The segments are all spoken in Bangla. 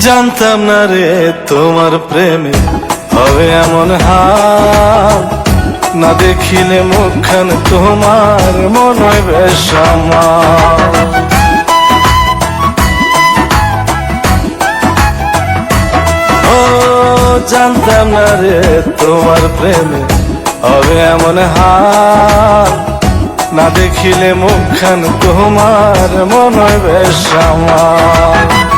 জানতাম না রে তোমার প্রেমে হবে এমন হাল না দেখিলে মুখখান তোমার মনে হয় বেশ ও, জানতাম না রে তোমার প্রেমে হবে এমন হাল না দেখিলে মুখখান তোমার মনে বেশ আমার।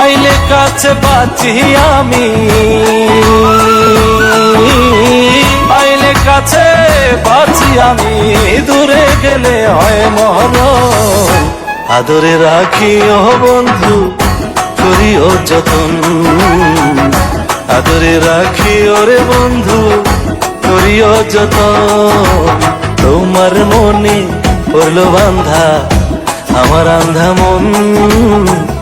আইলে কাছে বাঁচি আমি। আইলে কাছে বাঁচি আমি। দূরে গেলে হয় মহন আদরে রাখি রাখিও বন্ধু, করিও যতন। আদরে রাখিও রে বন্ধু, করিও যতন। তোমার মনে পড়ল বান্ধা আমার আন্ধা মন।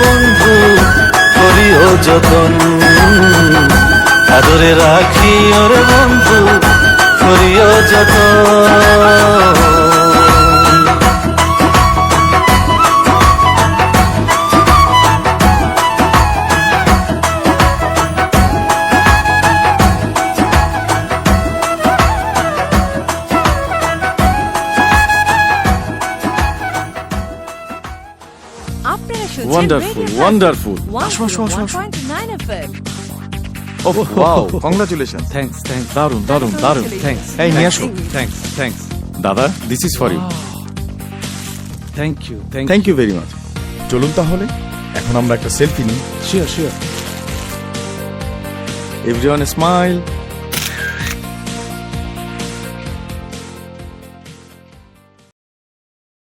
বন্ধু করিও যতন। আদরে রাখিও রে বন্ধু করিও যতন। Wonderful. One আসো, আসো, আসো, আসো। 101.9 ও ওয়াও কংগ্রাচুলেশন থ্যাঙ্কস থ্যাঙ্কস দারুণ দারুণ দারুণ থ্যাঙ্কস এই নিয়ে আসো থ্যাঙ্কস থ্যাঙ্কস দাদা this is for you thank you thank thank you very much চলুন তাহলে এখন আমরা একটা সেলফি নিই। Sure sure everyone smile